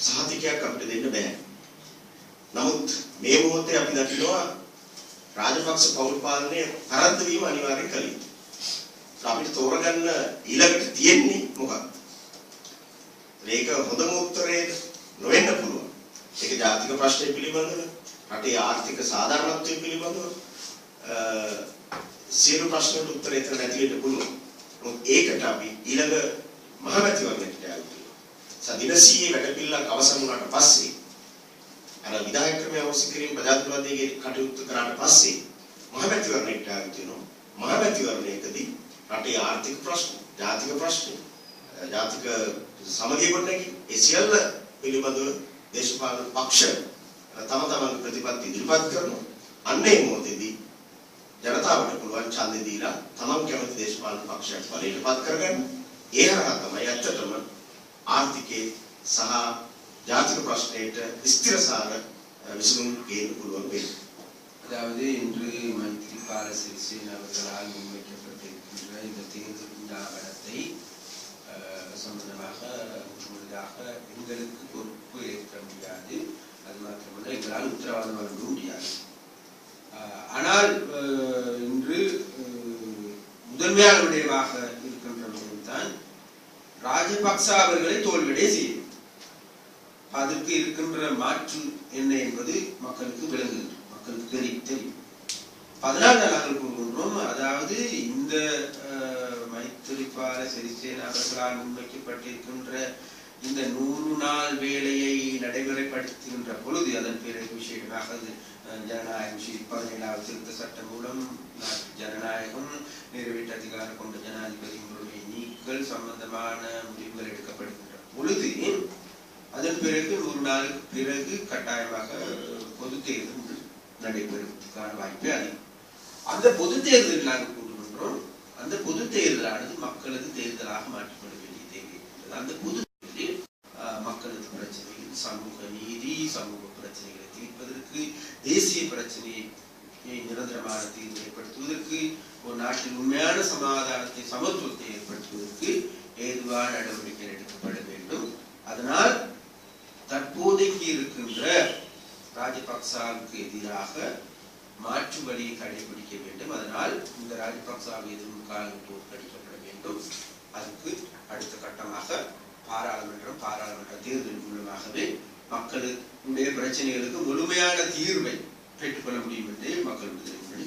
සහතිකයක් අපිට දෙන්න බෑ. නමුත් මේ මොහොතේ අපි දකිනවා රාජපක්ෂ පෞල් පාලනය පරද්ද වීම අනිවාර්ය කලින්. අපිට තෝරගන්න ඊළඟට තියෙන්නේ මොකක්ද? මේක හොඳම උත්තරේ නොවෙන්න පුළුවන්. ඒක ජාතික ප්‍රශ්නය පිළිබඳව, රටේ ආර්ථික සාධාරණත්වය පිළිබඳව සියලු ප්‍රශ්නවලට උත්තර එතන නැති වෙන්න පුළුවන්. මොකද ඒකට අපි ඊළඟ මහමැතිවරණයට යනවා. සදිනසීයේ වැඩපිළිවෙලක් අවසන් වුණාට පස්සේ අර විධායක ක්‍රමය අවශ්‍ය කිරීම ප්‍රජාතන්ත්‍රවාදයේ කටයුතු කරාට පස්සේ මහමැතිවරණයට යනවා. මහමැතිවරණයකදී රටේ ආර්ථික ප්‍රශ්න, ජාතික ප්‍රශ්න, ජාතික සමගිය ගොඩනැගීම ඒ සියල්ල පිළිබඳව දේශපාලන පක්ෂ තම තමන්ගේ ප්‍රතිපත්ති ඉදිරිපත් කරනවා. අන්න ඒ මොහොතේදී ජනතාවට පුළුවන් ඡන්දය දීලා තමන් කැමති දේශපාලන පක්ෂයක් බලයටපත් කරගන්න. ඒ හරහා තමයි ඇත්තටම ආර්ථිකයේ සහ ජාතික ප්‍රශ්නයට ස්ථිරසාර විසඳුම් ගේන්න පුළුවන් වෙන්නේ. அதாவது இன்று மைத்ரிபால சிறிசேன அவர்களால் முன்வைக்கப்பட்டிருக்கின்ற இந்த தேர்தல் உண்டாவனத்தை அஹ், சம்பந்தமாக முழுதாக எங்களுக்கு பொறுப்பு ஏற்க முடியாது அது மாத்திரமல்ல எங்களால் உத்தரவாதம் வழங்க முடியாது அஹ், ஆனால் அஹ், இன்று அஹ், முதன்மையான விடயமாக இருக்கின்ற விடயம்தான் ராஜபக்ச அவர்களை தோல்வியடைய செய்யும். அதற்கு இருக்கின்ற மாற்று என்ன என்பது மக்களுக்கு விளங்குகிறது. மக்களுக்கு தெரியும் தெரியும். அதனால் நாங்கள் கூறுகின்றோம் அதாவது இந்த மைத்திரிபால சிறிசேன அவர்களால் முன்வைக்கப்பட்டிருக்கின்ற இந்த நூறு நாள் வேலையை நடைமுறைப்படுத்துகின்ற பொழுது அதன் பிறகு விஷயமாக ஜனநாயகம் பதினேழாவது திருத்த சட்டம் மூலம் ஜனநாயகம் சம்பந்தமான முடிவுகள் எடுக்கப்படுகின்ற பொழுது அதன் பிறகு நூறு நாளுக்கு பிறகு கட்டாயமாக பொது தேர்தல் நடைபெறுவதற்கான வாய்ப்பே அதிகம். அந்த பொது தேர்தல் நாங்கள் கூறுகின்றோம் அந்த பொது தேர்தலானது மக்களது தேர்தலாக மாற்றப்பட வேண்டிய தேவை அந்த பொது தேர்தலில் ஆஹ், மக்களது பிரச்சனைகள் சமூக நீதி சமூக பிரச்சனைகளை தீர்ப்பதற்கு தேசிய பிரச்சனையை நிரந்தரமான தீர்வு ஏற்படுத்துவதற்கு ஒரு நாட்டில் உண்மையான சமாதானத்தை சமத்துவத்தை ஏற்படுத்துவதற்கு ஏதுவான நடவடிக்கை எடுக்கப்பட வேண்டும். அதனால் தற்போதைக்கு இருக்கின்ற ராஜபக்சாவுக்கு எதிராக மாற்று வழியை கடைபிடிக்க வேண்டும். அதனால் இந்த ராஜபக்சாவை எதிரும் காலம் தோற்கடிக்கப்பட வேண்டும். அதுக்கு அடுத்த கட்டமாக பாராளுமன்றம் பாராளுமன்ற தேர்தல் மூலமாகவே மக்களுடைய பிரச்சனைகளுக்கு முழுமையான தீர்வை பெற்றுக்கொள்ள முடியும் என்றே மக்கள் விடுதலை முன்னணி